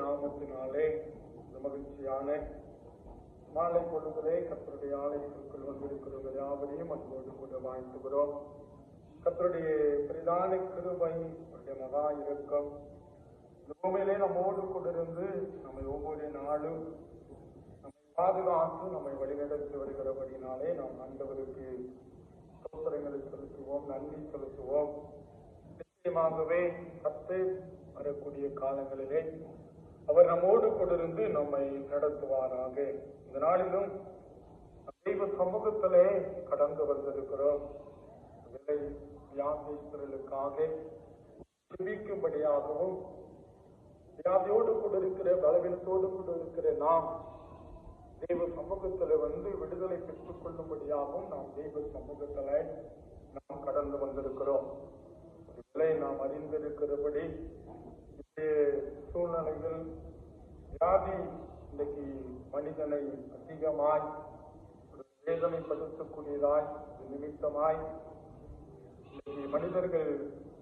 நாமத்தினாலே மகிழ்ச்சியான மாலை பொழுதிலே கத்தருடைய ஆலயத்திற்குள் வந்திருக்கிற யாவரையும் அன்போடு கூட வாழ்த்துகிறோம். கத்தருடைய பிரதான கிருபை அவருடைய மகா இரக்கம். பூமியிலே நம்மோடு கொண்டிருந்து நம்மை ஒவ்வொரு நாளும் நம்மை பாதுகாத்து நம்மை வழிநடத்தி வருகிறபடினாலே நாம் ஆண்டவருக்கு ஸ்தோத்திரங்களை செலுத்துவோம் நன்றி செலுத்துவோம். நிச்சயமாகவே கத்து வரக்கூடிய காலங்களிலே அவர் நம்மோடு கொண்டிருந்து நம்மை நடத்துவாராக. இந்த நாளிலும் தெய்வ சமூகத்திலே கடந்து வந்திருக்கிறோம். விலை வியாதிகளுக்காக ஜெபிக்கும்படியாகவும் வியாதியோடு கொண்டிருக்கிற இருக்கிற பலவீனத்தோடு கொண்டிருக்கிற இருக்கிற நாம் தெய்வ சமூகத்துல வந்து விடுதலை பெற்றுக் கொள்ளும்படியாகவும் நாம் தெய்வ சமூகத்துல நாம் கடந்து வந்திருக்கிறோம். விலை நாம் அறிந்திருக்கிறபடி சூழ்நிலைகள் வியாதி இன்றைக்கு மனிதனை அதிகமாய் ஒரு வேதனைப்படுத்தக்கூடியதாய் நிமித்தமாய் இன்றைக்கு மனிதர்கள்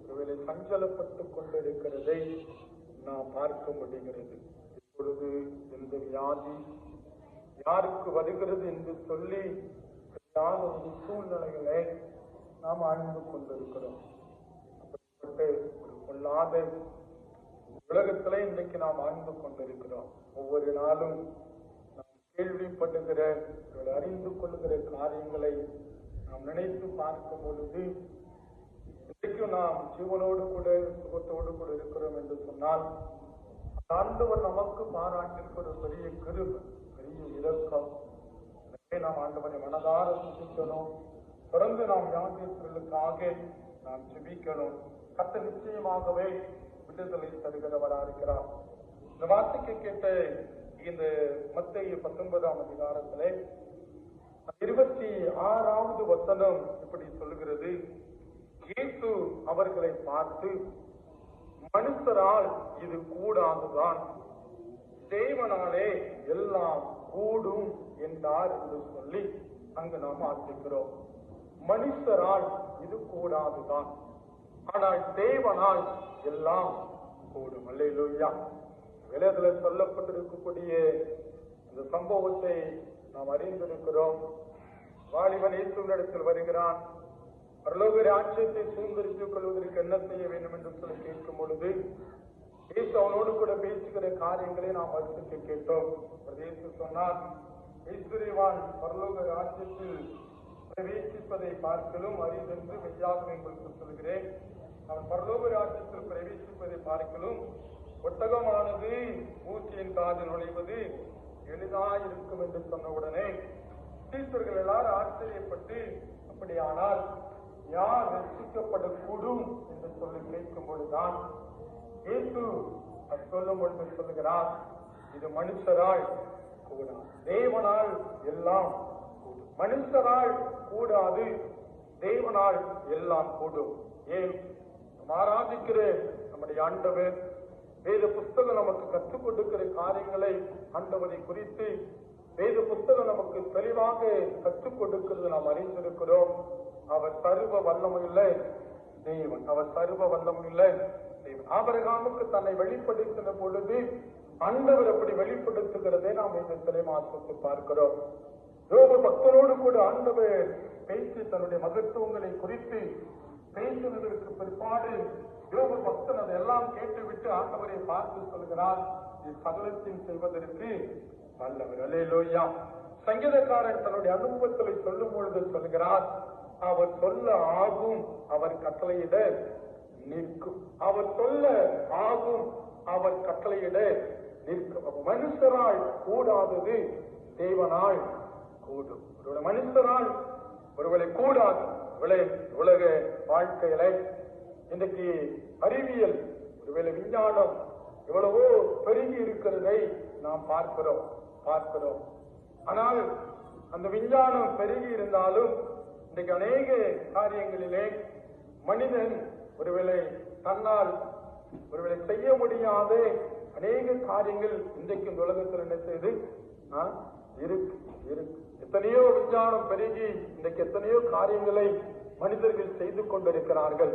ஒருவேளை சஞ்சலப்பட்டுக் கொண்டிருக்கிறதை நாம் பார்க்க முடிகிறது. இப்பொழுது இந்த வியாதி யாருக்கு வருகிறது என்று சொல்லி தெரியாத ஒரு சூழ்நிலைகளை நாம் ஆழ்ந்து கொண்டிருக்கிறோம். அப்படிப்பட்ட ஒரு கொள்ளாத உலகத்திலே இன்றைக்கு நாம் ஆழ்ந்து கொண்டிருக்கிறோம். ஒவ்வொரு நாளும் நாம் கேள்விப்படுகிற அறிந்து கொள்கிற காரியங்களை நாம் நினைத்து பார்க்கும் பொழுது இன்றைக்கும் நாம் ஜீவனோடு கூட சுகத்தோடு கூட இருக்கிறோம் என்று சொன்னால் ஆண்டவர் நமக்கு பாராட்டிற்கு ஒரு பெரிய கிருபை பெரிய இரக்கம். எனவே நாம் ஆண்டவரை மனதார சிந்திக்கணும் தொடர்ந்து நாம் யாத்திரைகளுக்காக நாம் ஜெபிக்கணும். கத்த நிச்சயமாகவே விடுதலை தருகிறவரா இருக்கிறார். இந்த வார்த்தைக்கு கேட்ட இந்த மத்திய பத்தொன்பதாம் அதிகாரத்திலே இருபத்தி ஆறாவது வசனம் இப்படி சொல்லுகிறது. இயேசு அவர்களை பார்த்து மனுஷரால் இது கூடாதுதான். தேவனாலே எல்லாம் கூடும் என்றார் என்று சொல்லி அங்கு நாம் ஆசிக்கிறோம் மனுஷரால் இது கூடாதுதான். ஆனால் தேவனால் எல்லாம் கூடும் அல்லையா விலதுல சொல்லப்பட்டிருக்கக்கூடிய இந்த சம்பவத்தை நாம் அறிந்திருக்கிறோம். வாலிபன் இயேசுவினிடத்தில் வருகிறான். பரலோக ஆட்சியத்தை சூழ்ந்திருத்துக் கொள்வதற்கு என்ன செய்ய வேண்டும் என்று சொல்லி கேட்கும் பொழுது இயேசு அவனோடு கூட பேசுகிற காரியங்களை நாம் வரிசைக்கு கேட்டோம். ஒரு இயேசு சொன்னார் ஈஸ்வரிவான் பரலோக ராஜ்யத்தில் பிரவேசிப்பதை பார்க்கலும் அரிதென்று மெய்யாக உங்களுக்கு சொல்கிறேன் அவன் பரலோக ராஜ்யத்தில் பிரவேசிப்பதை பார்க்கலும் ஒட்டகமானது மூச்சியின் காதில் நுழைவது எளிதாயிருக்கும் என்று சொன்ன உடனே சீசர்கள் எல்லாரும் ஆச்சரியப்பட்டு அப்படியானால் யார் ரசிக்கப்படக்கூடும் என்று சொல்லி கேட்கும் பொழுதுதான் இயேசு சொல்லும் பொழுது சொல்லுகிறார் இது மனுஷரால் கூடாது தேவனால் எல்லாம் மனுஷனால் கூடாது தேவனால் எல்லாம் கூடும். ஏன்? ஆராதிக்கிற நம்முடைய ஆண்டவர் வேத புஸ்தகம் நமக்கு கற்றுக் கொடுக்கிற காரியங்களை ஆண்டவரை குறித்து வேத புஸ்தகம் நமக்கு தெளிவாக கற்றுக் கொடுக்கிறது நாம் அறிந்திருக்கிறோம். அவர் சர்வ வல்லமுள்ள தேவன். அவர் சர்வ வல்லமுள்ள தேவன். ஆபரகாமுக்கு தன்னை வெளிப்படுத்தின பொழுது ஆண்டவர் அப்படி வெளிப்படுத்துகிறதை நாம் இந்த தலைமாசத்தை பார்க்கிறோம். யோபு பக்தரோடு கூட ஆண்டவர் பேசி தன்னுடைய மகத்துவங்களை குறித்து பேசுவதற்கு பிற்பாடு யோபு பக்தன் அதெல்லாம் கேட்டுவிட்டு ஆண்டவரை பார்த்து சொல்கிறார் நீ செய்வதற்கு செய்வதற்கு வல்லவர். அலேலோயா சங்கீதக்காரன் தன்னுடைய அனுபவத்தை சொல்லும் பொழுது சொல்கிறார் அவர் சொல்ல ஆகும் அவர் கட்டளையிட நிற்கும். அவர் சொல்ல ஆகும் அவர் கட்டளையிட நிற்கும். அப்ப மனுஷரால் கூடாதது தேவனால் கூடும். ஒருவேளை மனுஷரால் ஒருவேளை கூடாது. ஒருவேளை உலக வாழ்க்கையில இன்றைக்கு அறிவியல் ஒருவேளை விஞ்ஞானம் எவ்வளவோ பெருகி இருக்கிறதை நாம் பார்க்கிறோம் பார்க்கிறோம். ஆனால் அந்த விஞ்ஞானம் பெருகி இருந்தாலும் இன்றைக்கு அநேக காரியங்களிலே மனிதன் ஒருவேளை தன்னால் ஒருவேளை செய்ய முடியாத அநேக காரியங்கள் இன்றைக்கு இந்த உலகத்தில் என்ன செய்து? இருக்கு இருக்கு. எத்தனையோ விஞ்ஞானம் பெருகி இன்றைக்கு எத்தனையோ காரியங்களை மனிதர்கள் செய்து கொண்டிருக்கிறார்கள்.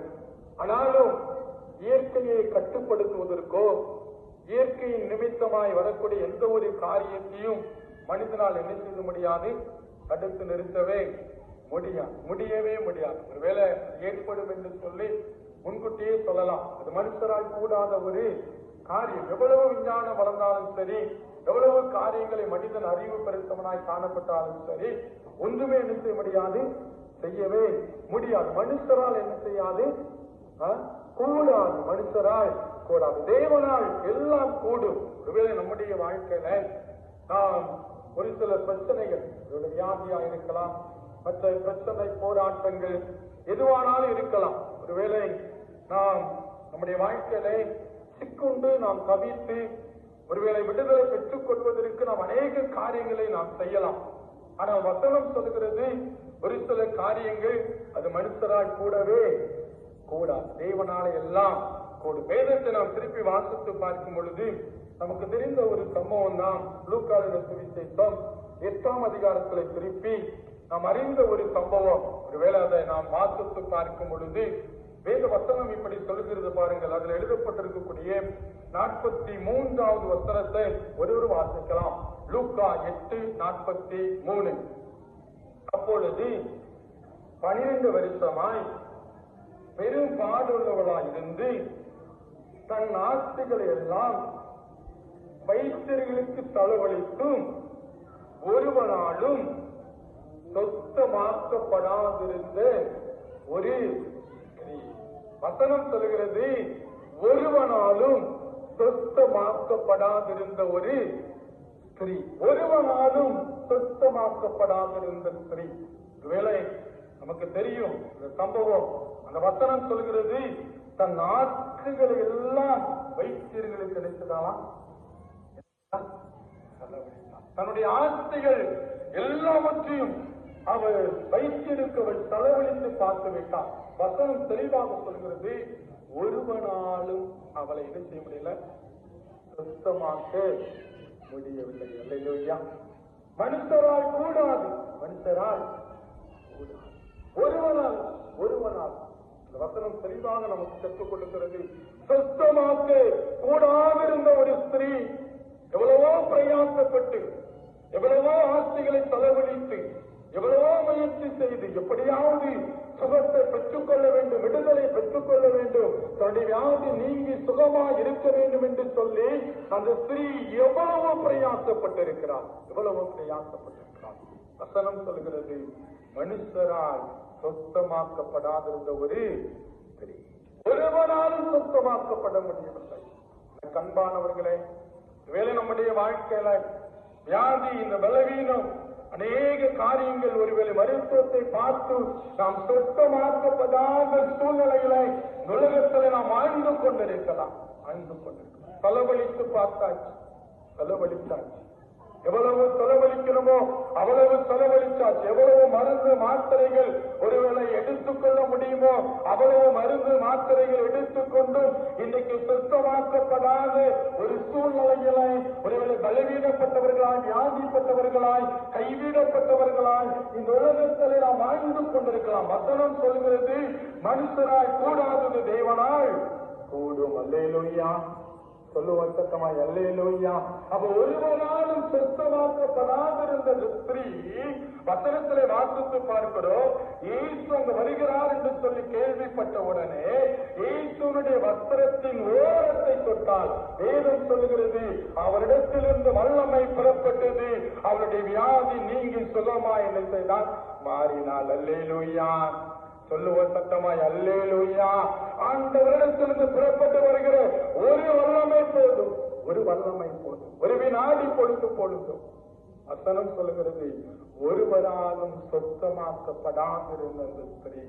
ஆனாலும் இயற்கையை கட்டுப்படுத்துவதற்கோ இயற்கையின் நிமித்தமாய் வரக்கூடிய எந்த ஒரு காரியத்தையும் மனிதனால் என்ன செய்ய முடியாது? தடுத்து நிறுத்தவே முடியாது முடியவே முடியாது. ஒருவேளை ஏற்படும் என்று சொல்லி முன்கூட்டியே சொல்லலாம். அது மனுஷரால் கூடாத ஒரு காரியம். எவ்வளவு விஞ்ஞானம் வளர்ந்தாலும் சரி எவ்வளவு காரியங்களை மனிதன் அறிவு பெருத்தவனாய் காணப்பட்டாலும் சரி ஒன்றுமே என்ன செய்ய முடியாது செய்யவே முடியாது. மனுஷரால் என்ன செய்யாது? கூடாது. மனுஷரால் கூடாது. தேவனால் எல்லாம் கூடும். ஒருவேளை நம்முடைய வாழ்க்கையில நாம் ஒரு சில பிரச்சனைகள் ஒரு வியாதியா இருக்கலாம் மற்ற பிரச்சனை போராட்டங்கள் எதுவானாலும் இருக்கலாம். ஒருவேளை நாம் நம்முடைய வாழ்க்கையில சிக்குண்டு நாம் தவித்து ஒருவேளை விடுதலை பெற்றுக் கொள்வதற்கு நாம் அநேக காரியங்களை நாம் செய்யலாம். ஆனால் வசனம் சொல்லுகிறது ஒரு சில காரியங்கள் அது மனுஷரால் கூடவே கூடாது. தேவனால எல்லாம் கூடும். வேதத்தை நாம் திருப்பி வாசித்து பார்க்கும் பொழுது நமக்கு தெரிந்த ஒரு சம்பவம் தான் லூக்காளின சுவிசேஷம் எட்டாம் அதிகாரத்துல திருப்பி நாம் அறிந்த ஒரு சம்பவம். ஒருவேளை அதை நாம் வாசித்து பார்க்கும் பொழுது வேத வசனம் இப்படி சொல்லுகிறது பாருங்கள். அதில் எழுதப்பட்டிருக்கக்கூடிய நாற்பத்தி மூன்றாவது வசனத்தை ஒருவர் வாசிக்கலாம். லூக்கா எட்டு நாற்பத்தி மூணு. அப்பொழுது பனிரெண்டு வருஷமாய் பெரும் பாடுள்ளவளாய் இருந்து தன் ஆஸ்திகளை எல்லாம் வைத்தியர்களுக்கு தளவழித்தும் ஒருவனாலும் சொத்தமாக்கப்படாதிருந்த ஒரு வசனம் சொல்கிறது ஒருவனாலும் சொத்தமாக்கப்படாதிருந்த ஒரு ஸ்திரீ. ஒருவனாலும் சொத்தமாக்கப்படாதிருந்த ஸ்திரீ. ஒருவேளை நமக்கு தெரியும் இந்த சம்பவம். அந்த வசனம் சொல்கிறது தன் ஆற்றுகளை எல்லாம் வைத்தியர்களுக்கு கிடைத்ததாலாம் தன்னுடைய ஆஸ்திகள் எல்லாவற்றையும் அவர் வைத்திருக்க அவள் பார்த்து விட்டான் வசனம் தெளிவாக சொல்கிறது ஒருவனாலும் அவளை என்ன செய்ய முடியல. சுத்தமாக்க முடியவில்லை. அல்லையா மனுஷரால் கூடாது. மனுஷரால் கூடாது. ஒருவனால் ஒருவனால். இந்த வசனம் தெளிவாக நமக்கு கற்றுக் கொடுக்கிறது. சுத்தமாக்க கூடாதிருந்த ஒரு ஸ்திரீ எவ்வளவோ பிரயாசப்பட்டு எவ்வளவோ ஆசைகளை செலவழித்து எவ்வளவோ முயற்சி செய்து எப்படியாவது சுகத்தை பெற்றுக்கொள்ள வேண்டும் விடுதலை பெற்றுக்கொள்ள வேண்டும். தன்னுடைய வியாதி நீங்கி சுகமா இருக்க வேண்டும் என்று சொல்லி அந்த ஸ்திரீ எவ்வளவோ பிரயாசப்பட்டிருக்கிறார் எவ்வளவோ பிரயாசப்பட்டிருக்கிறார் வசனம் சொல்கிறது மனுஷரால் சொத்தமாக்கப்படாதிருந்த ஒரு ஸ்திரீ. ஒருவராலும் சொத்தமாக்கப்பட முடியவில்லை. கண்பானவர்களே வேலை நம்முடைய வாழ்க்கையில வியாதி இந்த பலவீனம் அநேக காரியங்கள் ஒருவேளை மருத்துவத்தை பார்த்து நாம் சொத்தமாக்கப்படாத சூழ்நிலையில இந்த நாம் ஆழ்ந்து கொண்டிருக்கலாம். ஆழ்ந்து கொண்டிருக்கலாம். செலவழித்து பார்த்தாச்சு. செலவழித்தாச்சு எவ்வளவு செலவழிக்கணுமோ அவ்வளவு செலவழிச்சாச்சு எவ்வளவு மருந்து மாத்திரைகள் ஒருவேளை எடுத்துக்கொள்ள முடியுமோ அவ்வளவு மருந்து மாத்திரைகள் எடுத்துக்கொண்டு இன்னைக்கு சுத்தமாக்கப்படாத ஒரு சூழ்நிலைகளை ஒருவேளை பலவீனப்பட்டவர்களாய் வியாதிப்பட்டவர்களாய் கைவிடப்பட்டவர்களாய் இந்த உலகத்தில் நாம் வாழ்ந்து கொண்டிருக்கலாம். வசனம் சொல்கிறது மனுஷராய் கூடாதது தேவனாய் கூடும். அல்லேலூயா. சொல்லுவார் சத்தமாய் அல்லேலூயா. அப்ப ஒருவராலும் சொத்தமாக்கப்படாதிருந்த ஸ்திரீ வசனத்திலே வாசித்து பார்க்கிறோம் இயேசு அங்கு வருகிறார் என்று சொல்லி கேள்விப்பட்ட உடனே இயேசுனுடைய வஸ்திரத்தின் ஓரத்தை தொட்டால் வேதம் சொல்லுகிறது அவரிடத்திலிருந்து வல்லமை புறப்பட்டது அவருடைய வியாதி நீங்கி சுகமா என்ன செய்தால் மாறினாள் அல்லேலூயா. சொல்லுவோம் சத்தமாய் அந்த வருடத்திலிருந்து புறப்பட்டு வருகிற ஒரு வல்லமை போதும். ஒரு வல்லமை போதும். ஒரு வினாடி பொழுது பொழுதும் வசனம் சொல்லுகிறது ஒருவராலும் சொத்தமாக்கப்படாதிருந்த அந்த ஸ்திரீ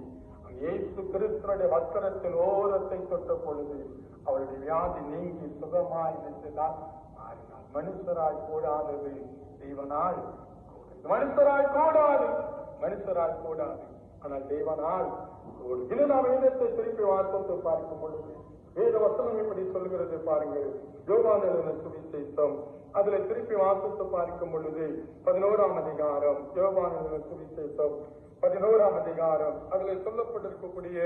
இயேசு கிறிஸ்தனுடைய வஸ்திரத்தின் ஓரத்தை தொட்ட பொழுது அவருடைய வியாதி நீங்கி சுகமாய் நின்றுதான் மாறினார் மனுஷராய் கூடாதது. தெய்வனால் கூடாது. மனுஷராய் கூடாது. மனுஷராய் கூடாது. ஆனால் தேவனால் ஒரு இன்னும் நாம் வேதத்தை திருப்பி வாசித்து பார்க்கும் பொழுது வேத வசனம் இப்படி சொல்கிறது பாருங்கள். யோகான சுவிசேஷம். அதுல திருப்பி வாசித்து பார்க்கும் பொழுது பதினோராம் அதிகாரம். யோகான சுவிசேஷம் பதினோராம் அதிகாரம். அதுல சொல்லப்பட்டிருக்கக்கூடிய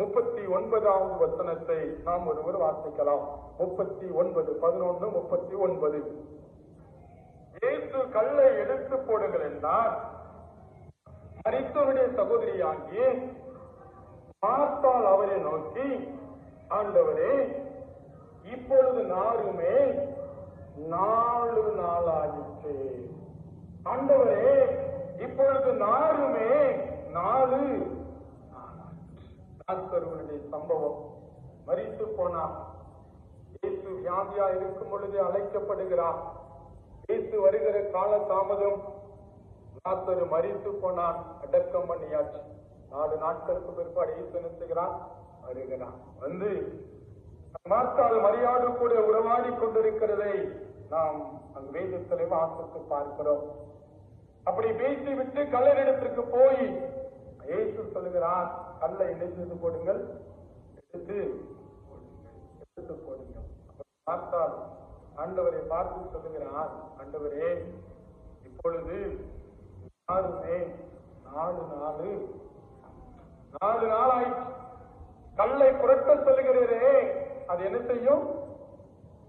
முப்பத்தி ஒன்பதாவது வசனத்தை நாம் ஒருவர் வாசிக்கலாம். முப்பத்தி ஒன்பது பதினொன்று முப்பத்தி ஒன்பது. இயேசு கல்லை எடுத்து போடுங்கள் மரித்தவருடைய சகோதரியாகி பார்த்தால் அவரை நோக்கி ஆண்டவரே இப்பொழுது நாருமே நாலு நாளாயிற்று. ஆண்டவரே இப்பொழுது நாருமே நாலு நாளாயிற்று. சம்பவம் மறித்து போனார். இயேசு வியாதியா இருக்கும் பொழுது அழைக்கப்படுகிறார். இயேசு வருகிற கால தாமதம் லாசரு மறித்து போனான். அடக்கம் பண்ணியாச்சு. நாலு நாட்களுக்கு பிற்பாடு இயேசு வருகிறான் வந்து மாத்தால் மரியாடு கூட உறவாடி கொண்டிருக்கிறதை நாம் அங்கு வேதத்திலே வாசித்து பார்க்கிறோம். அப்படி பேசி விட்டு கல்லறிடத்திற்கு போய் இயேசு சொல்லுகிறார் கல்லை என்ன போடுங்கள். எடுத்து எடுத்து போடுங்கள். பார்த்தால் ஆண்டவரை பார்த்து சொல்லுகிறார் ஆண்டவரே இப்பொழுது நாலு மே நாலு நாலு. நாலு நாளாயிடுச்சு கல்லை புரட்ட சொல்லுகிறீரே அது என்ன செய்யும்?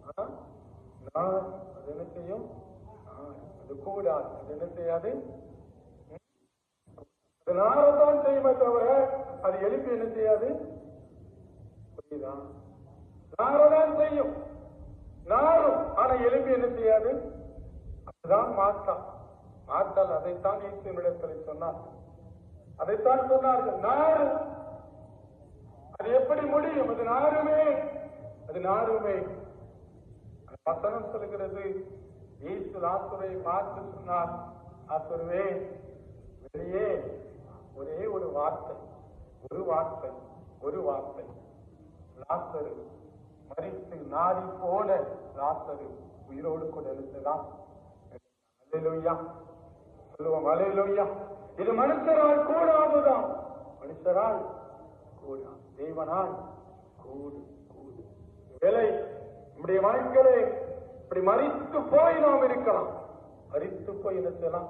ஆ? நான் அது என்ன செய்யும்? அது கூடாது. அது என்ன செய்யாது? ம்? அது நாரதான் செய்யுமே தவிர அது எழுப்பி என்ன செய்யாது? புரியுதா? நாரதான் செய்யும். நாரும் ஆனா எழுப்பி என்ன செய்யாது? அதுதான் மாற்றம் பார்த்தால் அதைத்தான் இயேசுவிடத்தில் சொன்னார். அதைத்தான் சொன்னார்கள். நாறு. அது எப்படி முடியும்? அது நாருமே அது நாருமே வசனம் சொல்லுகிறது. இயேசு லாசுரை பார்த்து சொன்னார். லாசுருவே வெளியே ஒரே ஒரு வார்த்தை ஒரு வார்த்தை ஒரு வார்த்தை. லாசரு மறித்து நாரி போன லாசரு உயிரோடு கூட எழுந்துதான் அல்லேலூயா சொல்லுவோம் அலையிலோயா இது மனுஷரால் கூடாதுதான். மனுஷரால் கூடா தேவனால் கூடு கூடு. வேலை நம்முடைய வாழ்க்கையிலே இப்படி மறித்து போய் நாம் இருக்கலாம். மறித்து போய் இருக்கலாம்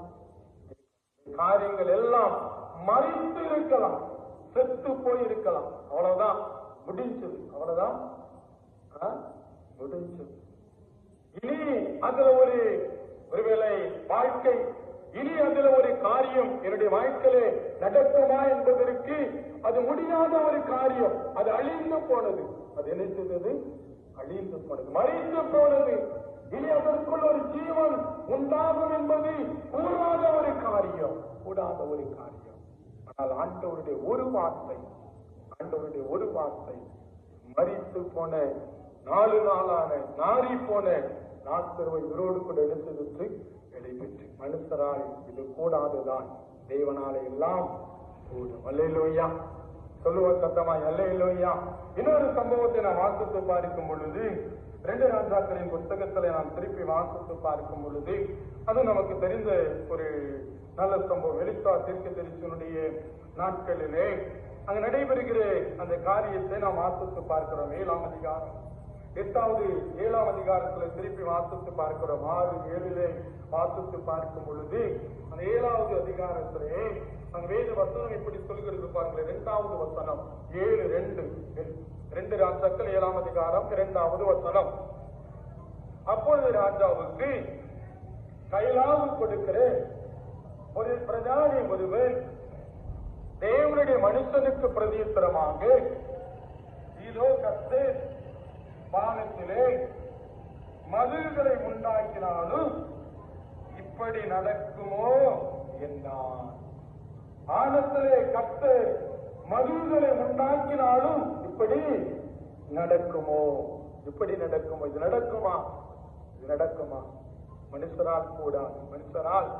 காரியங்கள் எல்லாம் மறித்து இருக்கலாம். செத்து போய் இருக்கலாம். அவ்வளவுதான். முடிஞ்சது. அவ்வளவுதான். ஆ? முடிஞ்சது. இனி அதுல ஒரு ஒருவேளை வாழ்க்கை இனி அதுல ஒரு காரியம் என்னுடைய வாழ்க்கையிலே நடக்குமா என்பதற்கு அது முடியாத ஒரு காரியம். அது அழிந்து போனது. அது என்ன செய்தது? அழிந்து போனது. மறைந்து போனது. இனி அதற்குள் ஒரு ஜீவன் உண்டாகும் என்பது கூடாத ஒரு காரியம். கூடாத ஒரு காரியம். ஆனால் ஆண்டவருடைய ஒரு வார்த்தை ஆண்டவருடைய ஒரு வார்த்தை மறித்து போன நாலு நாளான நாரி போன நாட்கருவை இவரோடு கூட எடுத்து எழுப்பிற்று மனுஷரால் இது கூடாதுதான். தேவனாலே எல்லாம் கூடும். அல்லையிலோயா சொல்லுவ சத்தமா அல்லையிலோயா இன்னொரு சம்பவத்தை நான் வாசித்து பார்க்கும் பொழுது ரெண்டு ராஜாக்களின் புத்தகத்துல நாம் திருப்பி வாசித்து பார்க்கும் பொழுது அது நமக்கு தெரிந்த ஒரு நல்ல சம்பவம். வெளித்தா தெற்கு தெரிச்சனுடைய நாட்களிலே அங்கு நடைபெறுகிற அந்த காரியத்தை நாம் வாசித்து பார்க்கிறோம். ஏழாம் அதிகாரம். எட்டாவது ஏழாம் அதிகாரத்துல திருப்பி வாசித்து பார்க்கிறோம் ஆறு ஏழிலே வாசித்து பார்க்கும் பொழுது அந்த ஏழாவது அதிகாரத்திலே அந்த வேத வசனம் இப்படி சொல்கிறது பாருங்களேன். இரண்டாவது வசனம் ஏழு ரெண்டு. ரெண்டு ராஜாக்கள் ஏழாம் அதிகாரம் இரண்டாவது வசனம். அப்பொழுது ராஜாவுக்கு கைலாவு கொடுக்கிற ஒரு பிரதானி ஒருவர் தேவனுடைய மனுஷனுக்கு பிரதியுத்தரமாக இதோ கத்து வானத்திலே மதுகளை உண்டாக்கினாலும் இப்படி நடக்குமோ என்றான். வானத்திலே கத்து மதுகளை உண்டாக்கினாலும் இப்படி நடக்குமோ? இப்படி நடக்குமோ? இது நடக்குமா? இது நடக்குமா? மனுஷரால் கூடாது. மனுஷரால்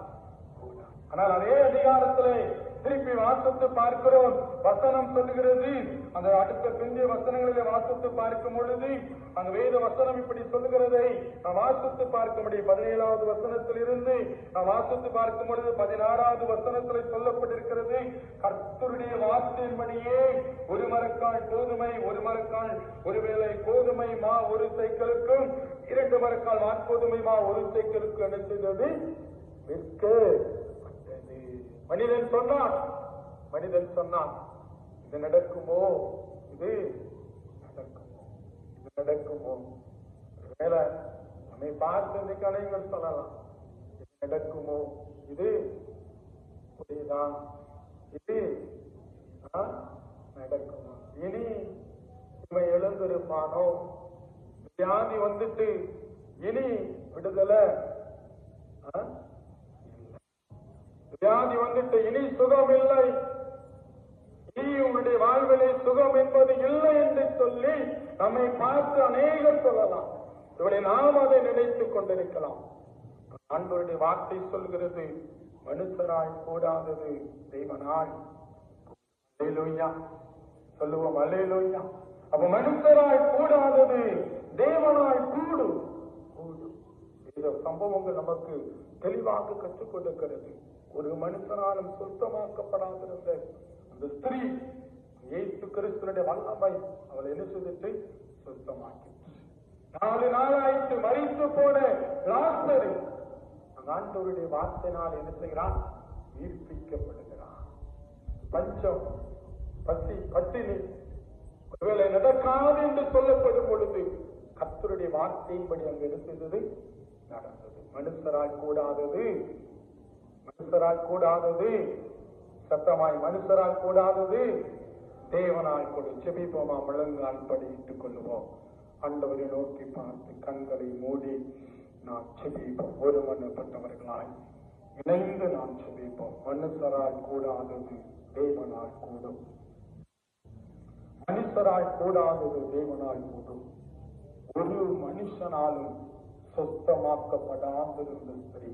கூடாது. ஆனால் அதே அதிகாரத்திலே திருப்பி வாசித்து பார்க்கிறோம். வசனம் சொல்லுகிறது. அந்த அடுத்த பிந்தைய வசனங்களிலே வாசித்து பார்க்கும் பொழுது அந்த வேத வசனம் இப்படி சொல்லுகிறதை நாம் வாசித்து பார்க்க முடியும். பதினேழாவது வசனத்தில் இருந்து நாம் வாசித்து பார்க்கும் பொழுது பதினாறாவது வசனத்தில் சொல்லப்பட்டிருக்கிறது கர்த்தருடைய வார்த்தையின்படியே ஒரு மரக்கால் கோதுமை ஒரு மரக்கால் ஒருவேளை கோதுமை மா ஒரு சைக்கிளுக்கும் இரண்டு மரக்கால் வாட்கோதுமை மா ஒரு சைக்கிளுக்கும் என்ன செய்தது? விற்க மனிதன் சொன்னான். மனிதன் சொன்னான் இது நடக்குமோ? இது நடக்குமோ? இது நடக்குமோ? ஒருவேளை நம்மை பார்த்து இன்னைக்கு சொல்லலாம். இது நடக்குமோ? இது புரியுதான் இது ஆ, நடக்குமா? இனி இவன் எழுந்திருப்பானோ? வியாதி வந்துட்டு இனி விடுதலை ஆ? வியாதி வந்துட்டு இனி சுகம் இல்லை இனி உன்னுடைய வாழ்விலே சுகம் என்பது இல்லை என்று சொல்லி நம்மை பார்த்து அநேகர் சொல்லலாம். இவளை நாம் அதை நினைத்துக் கொண்டிருக்கலாம். ஆண்டவருடைய வார்த்தை சொல்கிறது மனுஷராய் கூடாதது தெய்வனாய் அல்லேலூயா. சொல்லுவோம் அல்லேலூயா. அப்ப மனுஷராய் கூடாதது தேவனாய் கூடு. கூடு. இந்த சம்பவங்கள் நமக்கு தெளிவாக கற்றுக் கொடுக்கிறது. ஒரு மனுஷனாலும் சுத்தமாக்கப்படாதிருந்த அந்த ஸ்திரீ இயேசு கிறிஸ்துனுடைய வல்லமை அவள் என்ன செய்துட்டு? சுத்தமாக்கி நாலு நாளாயிட்டு மறித்து போன லாசரு ஆண்டவருடைய வார்த்தையினால் என்ன செய்கிறான்? ஈர்ப்பிக்கப்படுகிறான் பஞ்சம் பசி பட்டினி ஒருவேளை நடக்காது என்று சொல்லப்படும் பொழுது கத்தருடைய வார்த்தையின்படி அங்கு என்ன செய்தது? நடந்தது. மனுஷரால் கூடாதது. மனுஷரால் கூடாதது. சத்தமாய் மனுஷரால் கூடாதது. தேவனால் கொடு. செபிப்போமா? முழங்கால் படியிட்டுக் கொள்ளுவோம். அண்டவரை நோக்கி பார்த்து கண்களை மூடி நாம் செபிப்போம். ஒரு மண்ணப்பட்டவர்களாய் இணைந்து நாம் செபிப்போம். மனுஷரால் கூடாதது தேவனால் கூடும். மனுஷரால் கூடாதது தேவனால் கூடும். ஒரு மனுஷனாலும் சொத்தமாக்கப்படாதிருந்த ஸ்திரீ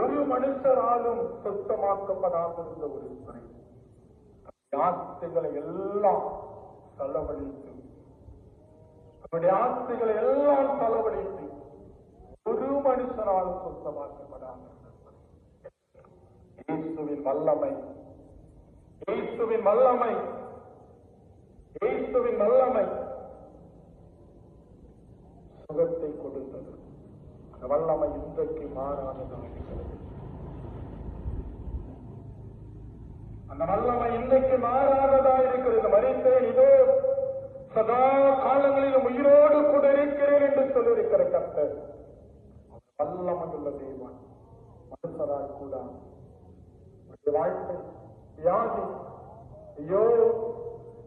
ஒரு மனுஷராலும் சொத்தமாக்கப்படாதிருந்த ஒரு துறை ஆஸ்திகளை எல்லாம் செலவழித்து அவருடைய ஆஸ்திகளை எல்லாம் செலவழித்து ஒரு மனுஷராலும் சொத்தமாக்கப்படாமல் இயேசுவின் வல்லமை இயேசுவின் வல்லமை இயேசுவின் வல்லமை சுகத்தை கொடுத்தது. அந்த வல்லமை இன்றைக்கு மாறாததாக இருக்கிறது அந்த வல்லமை இன்றைக்கு மாறாததா இருக்கிறது. மறித்தேன் இதோ சதா காலங்களிலும் உயிரோடு கூட இருக்கிறேன் என்று சொல்லியிருக்கிற கர்த்தர். வல்லமையுள்ள தெய்வம் மனுஷராய் கூட. வாழ்க்கை வியாதி ஐயோ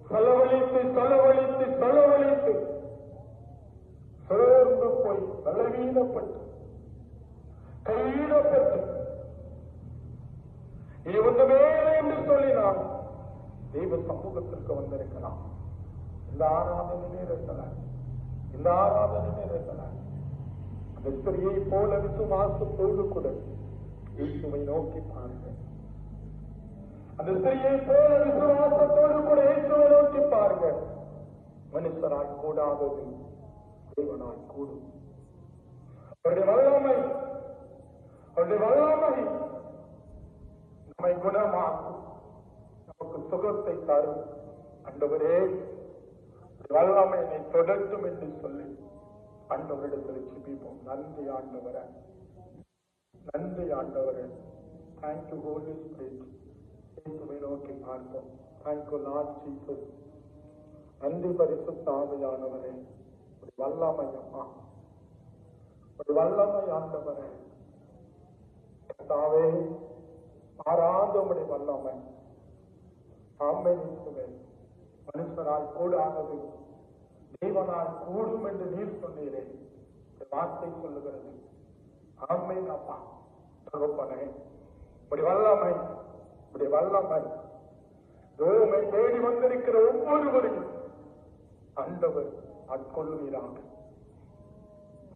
செலவழித்து செலவழித்து செலவழித்து சோர்ந்து போய் பலவீனப்பட்டு கையிடப்பட்டு இது ஒன்றுமே என்று சொல்லினால் தெய்வ சமூகத்திற்கு வந்திருக்கலாம் இந்த ஆராதனை இருக்கலாம் இந்த ஆராதனை இருக்கலாம் அந்த ஸ்திரியை போல விசுவாசத்தோடு கூட இயேசுவை நோக்கி பாருங்க அந்த ஸ்திரியை போல விசுவாசத்தோடு கூட இயேசுவை நோக்கி பாருங்க மனுஷராய் கூடாதது தேவனாய் கூடும். அவருடைய வல்லமை அவருடைய வல்லமை நம்மை குணமாக்கும் நமக்கு சுகத்தை தரும் அண்டவரே வல்லாமை என்னை தொடர்த்தும் என்று சொல்லி ஆண்டவரிடத்தில் சிபிப்போம் நன்றி ஆண்டவர நன்றி ஆண்டவர தேங்க்யூ ஹோலி ஸ்பிரிட் இயேசுவை நோக்கி பார்ப்போம் தேங்க்யூ லார்ட் ஜீசஸ் நன்றி பரிசுத்த ஆவியானவரே ஒரு வல்லமை அம்மா ஒரு வல்லமை ஆண்டவரே தாவே மாறாத உடைய வல்லமை ஆமை நீக்குவேன். மனுஷனால் கூடாதது தேவனால் கூடும் என்று நீர் சொன்னீரே. இந்த வார்த்தை சொல்லுகிறது. ஆமை அப்பா. தகப்பனே இப்படி வல்லமை இப்படி வல்லமை. ரோமை தேடி வந்திருக்கிற ஒவ்வொருவரையும் அண்டவர் ஆட்கொள்ளுவீராக.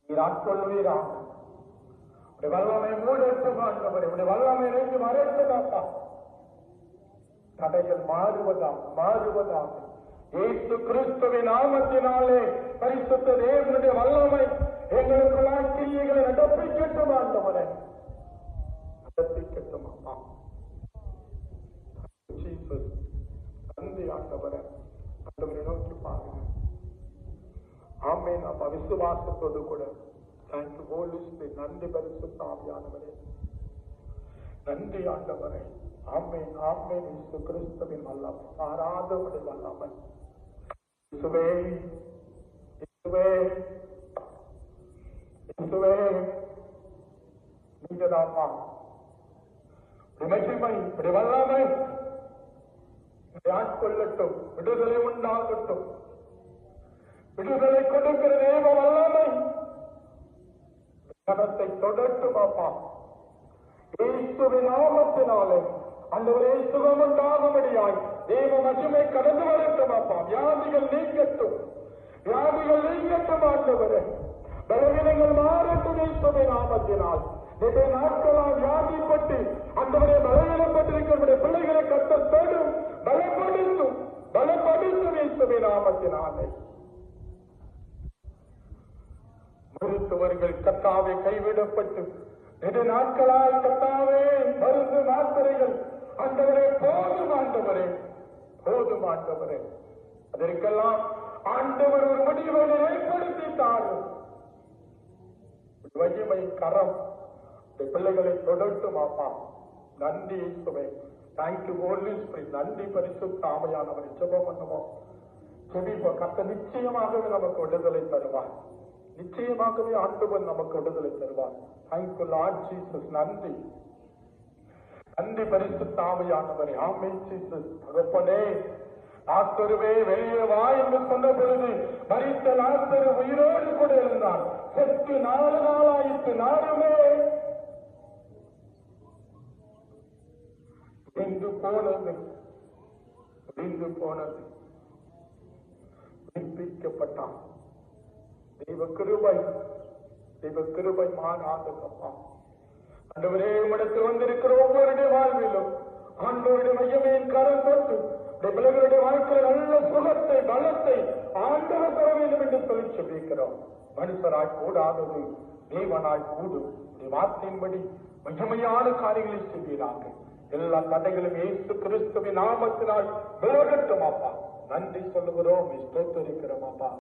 நீர் ஆட்கொள்ளுவீராக. உடைய வல்லமை மூடட்டும் ஆண்டவர் உடைய வல்லமை இணைந்து மறைத்ததாப்பா தடைகள் மாறுவதாம் மாறுவதாம். ஏசு கிறிஸ்துவின் நாமத்தினாலே பரிசுத்த தேவனுடைய வல்லமை எங்களுக்குள்ளாய் கிரியைகளை நடப்பிக்கட்டும் ஆண்டவரே. நடப்பிக்கட்டும் அப்பா ஜீசஸ் நன்றி ஆண்டவரே. ஆண்டவரை நோக்கி பாருங்க ஆமே நம்ம விசுவாசத்தோடு கூட. நான் ஹோலி நன்றி பரிசுத்த ஆவியானவரே. நன்றி ஆண்டவரே. ஆமென் ஆமென். இசு கிறிஸ்துவின் வல்லம். ஆராதவருடைய வல்லமை. இசுவே இசுவே இசுவே நீங்கதாமா மகிமை இப்படி வல்லமை. இதை ஆட்கொள்ளட்டும். விடுதலை உண்டாகட்டும். விடுதலை கொடுக்கிற தேவ வல்லமை. மனத்தை தொடட்டும் அப்பா இயேசுவின் நாமத்தினாலே அந்தவரே சுகம் உண்டாகும்படியாய் தேவ மகிமை கடந்து வரட்டும் அப்பா வியாதிகள் நீங்கட்டும் வியாதிகள் நீங்கட்டும் ஆண்டவரே பலவீனங்கள் மாறட்டும் இயேசுவின் நாமத்தினால் நிறைய நாட்களால் வியாதிப்பட்டு அந்தவரே பலவீனப்பட்டிருக்கிற பிள்ளைகளை கத்த தேடும் பலப்படுத்தும் பலப்படுத்தும் இயேசுவின் நாமத்தினாலே மருத்துவர்கள் கத்தாவை கைவிடப்பட்டு நெடு நாட்களால் கத்தாவே மருந்து மாத்திரைகள் ஆண்டவரே போதும் ஆண்டவரே போதும் ஆண்டவரே. அதற்கெல்லாம் ஆண்டவர் ஒரு முடிவை ஏற்படுத்திட்டாரும் வலிமை கரம். இந்த பிள்ளைகளை தொடட்டும் அப்பா நன்றி சுவை தேங்க்யூ ஓன்லி ஸ்பிரிட் நன்றி பரிசுத்த ஆமையானவரை ஜெபம் பண்ணுவோம். ஜெபிப்போம். கத்த நிச்சயமாகவே நமக்கு விடுதலை தருவார். நிச்சயமாகவே ஆண்டவன் நமக்கு விடுதலை தருவார். தேங்க்யூ லார்ட் ஜீசஸ் நன்றி. நன்றி பரிசு ஆமையானவரை ஆமை ஜீசஸ் தகப்பனே ஆத்தருவே வெளியே வா என்று சொன்ன பொழுது மறித்த லாஸ்தரு உயிரோடு கூட இருந்தார். செத்து நாலு நாளாயிற்று. நாளுமே முடிந்து போனது. முடிந்து போனது. விற்பிக்கப்பட்டான் தெய்வ கிருபை தெய்வ கிருபை மாறாதப்பா ஆண்டவரே உம்மிடத்தில் வந்திருக்கிற ஒவ்வொருடைய வாழ்விலும் ஆண்டோருடைய மையமையின் கரம் தொட்டு இந்த பிள்ளைகளுடைய வாழ்க்கையில் நல்ல சுகத்தை பலத்தை ஆண்டவர் தர வேண்டும் என்று சொல்லி சொல்லியிருக்கிறோம். மனுஷராய் கூடாதது தேவனாய் கூடும். வார்த்தையின்படி மகிமையான காரியங்களை செய்கிறாங்க எல்லா தடைகளும் இயேசு கிறிஸ்துவின் நாமத்தினால் விலகட்டும் அப்பா. நன்றி சொல்லுகிறோம் ஸ்தோத்தரிக்கிறோம் அப்பா.